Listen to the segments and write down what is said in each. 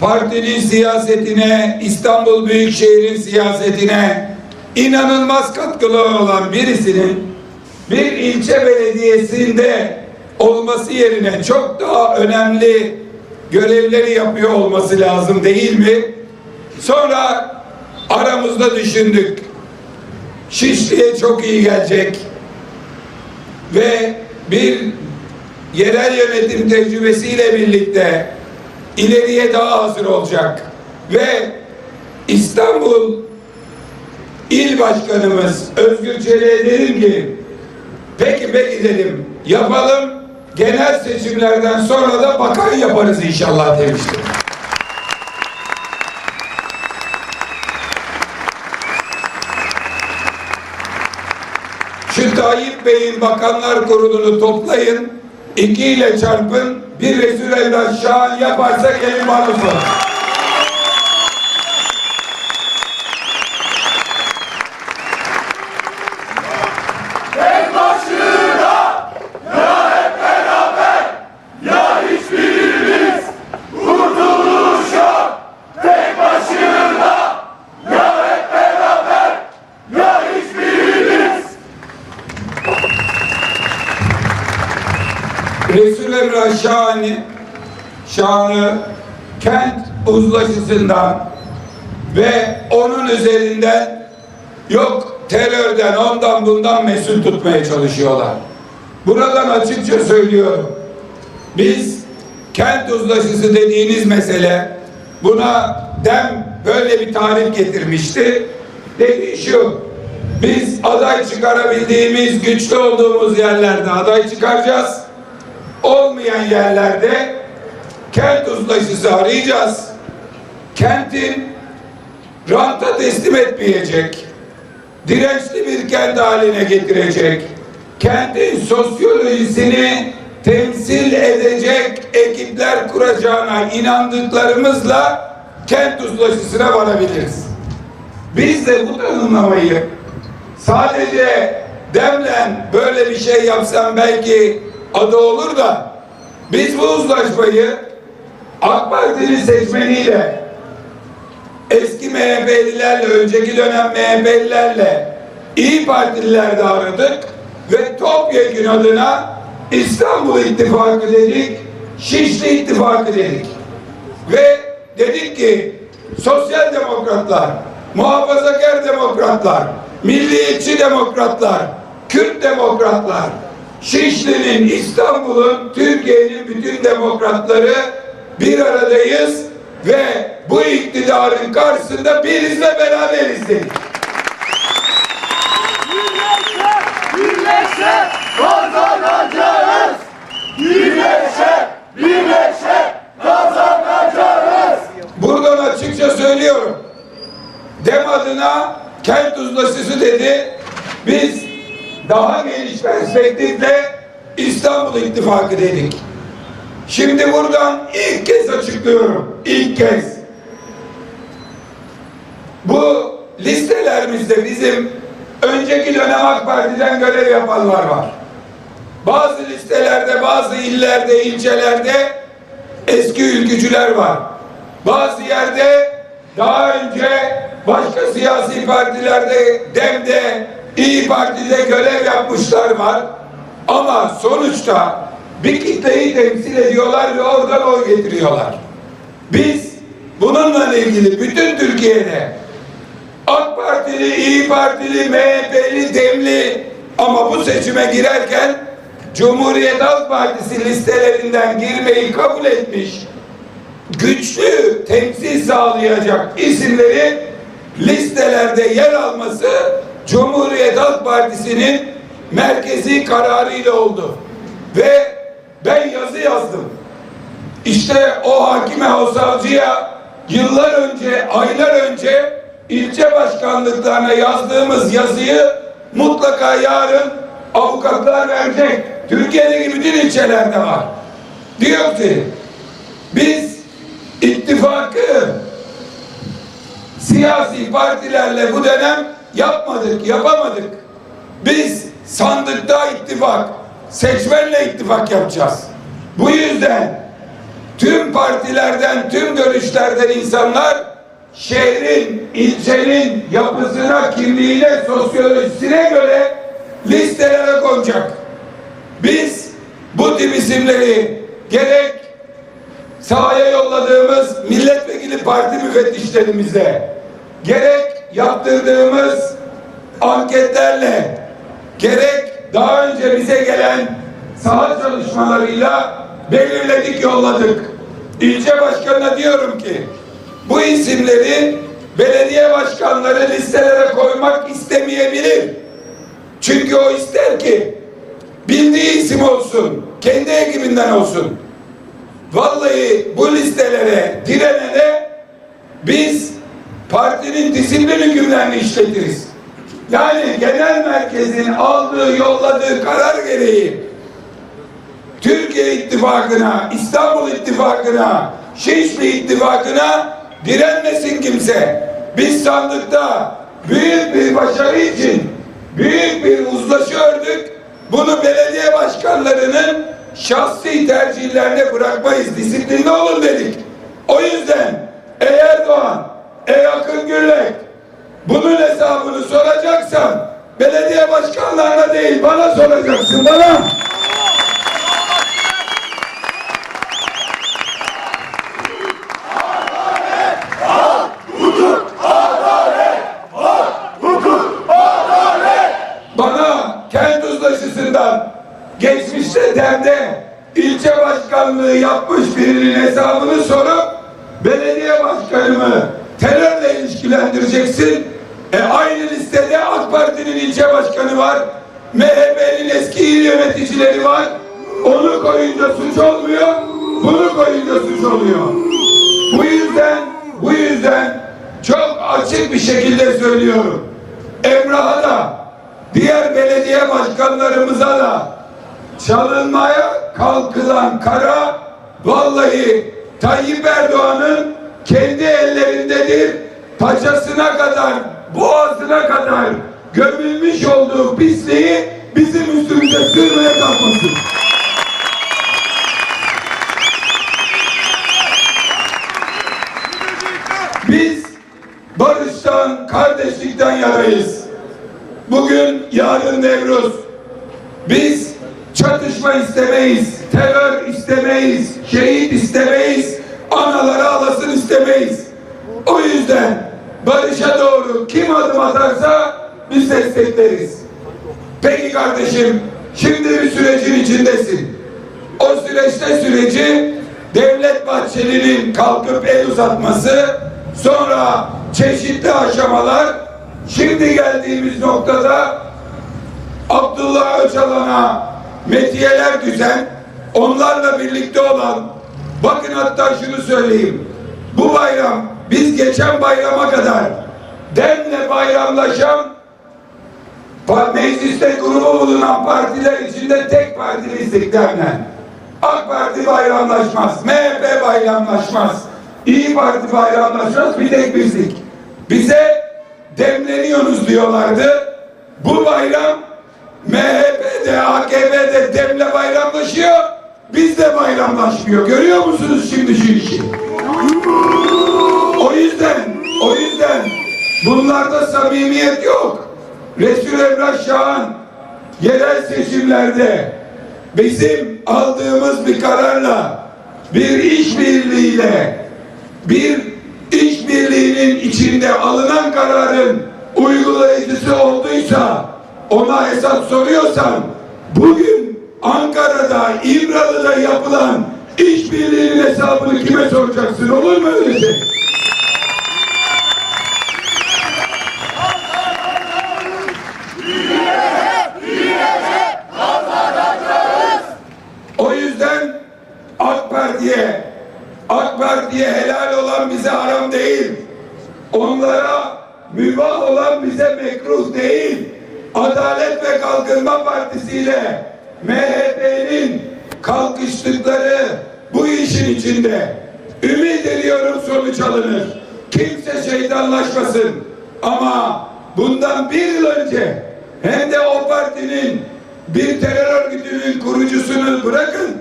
partinin siyasetine, İstanbul Büyükşehir'in siyasetine inanılmaz katkılı olan birisinin bir ilçe belediyesinde olması yerine çok daha önemli görevleri yapıyor olması lazım değil mi? Sonra aramızda düşündük. Şişli'ye çok iyi gelecek ve bir yerel yönetim tecrübesiyle birlikte ileriye daha hazır olacak ve İstanbul İl Başkanımız Özgür Çelik'e dedim ki peki peki dedim yapalım genel seçimlerden sonra da bakan yaparız inşallah demiştim. Şu Tayyip Bey'in bakanlar kurulunu toplayın, iki ile çarpın, bir Resul Evlat Şahan yaparsa gelin bana sorun. Şahan'ı Şahan'ı kent uzlaşısından ve onun üzerinden yok terörden ondan bundan mesul tutmaya çalışıyorlar. Buradan açıkça söylüyorum. Biz kent uzlaşısı dediğiniz mesele buna dem böyle bir tarif getirmişti. Dedi şu biz aday çıkarabildiğimiz güçlü olduğumuz yerlerde aday çıkaracağız olmayan yerlerde kent uzlaşısı arayacağız. Kentin ranta teslim etmeyecek, dirençli bir kent haline getirecek, kentin sosyolojisini temsil edecek ekipler kuracağına inandıklarımızla kent uzlaşısına varabiliriz. Biz de bu tanımlamayı sadece demlen böyle bir şey yapsam belki adı olur da biz bu uzlaşmayı AK Parti'nin seçmeniyle eski MHP'lilerle önceki dönem MHP'lilerle İyi Partililer de aradık ve topyekun adına İstanbul İttifakı dedik, Şişli İttifakı dedik. Ve dedik ki sosyal demokratlar, muhafazakar demokratlar, milliyetçi demokratlar, Kürt demokratlar, Şişli'nin, İstanbul'un, Türkiye'nin bütün demokratları bir aradayız ve bu iktidarın karşısında birizle beraberiz dedik. Birleşe, birleşe kazanacağız. Birleşe, birleşe kazanacağız. Buradan açıkça söylüyorum. Dem adına kent uzlaşısı dedi. Biz daha geniş perspektifle İstanbul İttifakı dedik. Şimdi buradan ilk kez açıklıyorum. İlk kez. Bu listelerimizde bizim önceki dönem AK Parti'den görev yapanlar var. Bazı listelerde, bazı illerde, ilçelerde eski ülkücüler var. Bazı yerde daha önce başka siyasi partilerde, DEM'de, İyi Parti'de görev yapmışlar var. Ama sonuçta bir kitleyi temsil ediyorlar ve oradan oy getiriyorlar. Biz bununla ilgili bütün Türkiye'de AK Partili, İyi Partili, MHP'li, DEM'li ama bu seçime girerken Cumhuriyet Halk Partisi listelerinden girmeyi kabul etmiş güçlü temsil sağlayacak isimleri listelerde yer alması Cumhuriyet Halk Partisi'nin merkezi kararıyla oldu. Ve ben yazı yazdım. İşte o hakime, o savcıya yıllar önce, aylar önce ilçe başkanlıklarına yazdığımız yazıyı mutlaka yarın avukatlar verecek. Türkiye'deki bütün ilçelerde var. Diyor ki biz ittifakı siyasi partilerle bu dönem yapmadık, yapamadık. Biz sandıkta ittifak, seçmenle ittifak yapacağız. Bu yüzden tüm partilerden, tüm görüşlerden insanlar şehrin, ilçenin yapısına, kimliğine, sosyolojisine göre listelere konacak. Biz bu tip isimleri gerek sahaya yolladığımız milletvekili parti müfettişlerimize gerek yaptırdığımız anketlerle gerek daha önce bize gelen saha çalışmalarıyla belirledik yolladık. İlçe başkanına diyorum ki bu isimleri belediye başkanları listelere koymak istemeyebilir. Çünkü o ister ki bildiği isim olsun, kendi ekibinden olsun. Vallahi bu listelere direnene biz partinin disiplin hükümlerini işletiriz. Yani genel merkezin aldığı, yolladığı karar gereği Türkiye İttifakı'na, İstanbul İttifakı'na, Şişli İttifakı'na direnmesin kimse. Biz sandıkta büyük bir başarı için büyük bir uzlaşı ördük. Bunu belediye başkanlarının şahsi tercihlerine bırakmayız. Disiplinli olun dedik. O yüzden ey Erdoğan, ey Akın Gürlek bunun hesabını soracaksan belediye başkanlarına değil bana soracaksın bana. geçmişte demde ilçe başkanlığı yapmış birinin hesabını sorup belediye başkanımı terörle ilişkilendireceksin. E aynı listede AK Parti'nin ilçe başkanı var. MHP'nin eski il yöneticileri var. Onu koyunca suç olmuyor. Bunu koyunca suç oluyor. Bu yüzden bu yüzden çok açık bir şekilde söylüyorum. Emrah'a da diğer belediye başkanlarımıza da çalınmaya kalkılan kara vallahi Tayyip Erdoğan'ın kendi ellerindedir. Paçasına kadar, boğazına kadar gömülmüş olduğu pisliği bizim üstümüze sürmeye kalkmasın. Biz barıştan, kardeşlikten yanayız. Bugün yarın Nevruz. Biz çatışma istemeyiz, terör istemeyiz, şehit istemeyiz, anaları alasın istemeyiz. O yüzden barışa doğru kim adım atarsa biz destekleriz. Peki kardeşim, şimdi bir sürecin içindesin. O süreçte süreci Devlet Bahçeli'nin kalkıp el uzatması, sonra çeşitli aşamalar, şimdi geldiğimiz noktada Abdullah Öcalan'a metiyeler düzen, onlarla birlikte olan, bakın hatta şunu söyleyeyim, bu bayram, biz geçen bayrama kadar demle bayramlaşan Mecliste grubu bulunan partiler içinde tek partili istiklalden. AK Parti bayramlaşmaz, MHP bayramlaşmaz, İyi Parti bayramlaşmaz, bir tek bizdik. Bize demleniyorsunuz diyorlardı. Bu bayram MHP'de, AKP'de demle bayramlaşıyor, biz de bayramlaşmıyor. Görüyor musunuz şimdi şu işi? Bunlarda samimiyet yok. Resul Emrah Şahan yerel seçimlerde bizim aldığımız bir kararla bir işbirliğiyle bir işbirliğinin içinde alınan kararın uygulayıcısı olduysa ona hesap soruyorsan bugün Ankara'da İmralı'da yapılan işbirliğinin hesabını kime soracaksın olur mu öyle şey? O yüzden AK Parti'ye AK Parti'ye helal olan bize haram değil. Onlara mübah olan bize mekruh değil. Adalet ve Kalkınma Partisi ile MHP'nin kalkıştıkları bu işin içinde ümit ediyorum sonuç alınır. Kimse şeytanlaşmasın. Ama bundan bir yıl önce hem de o partinin bir terör örgütünün kurucusunu bırakın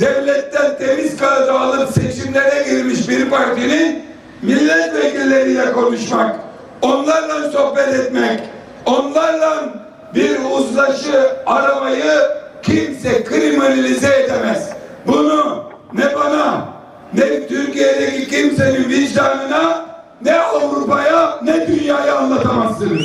devletten temiz kağıdı alıp seçimlere girmiş bir partinin milletvekilleriyle konuşmak, onlarla sohbet etmek, onlarla bir uzlaşı aramayı kimse kriminalize edemez. Bunu ne bana, ne Türkiye'deki kimsenin vicdanına, ne Avrupa'ya, ne dünyaya anlatamazsınız.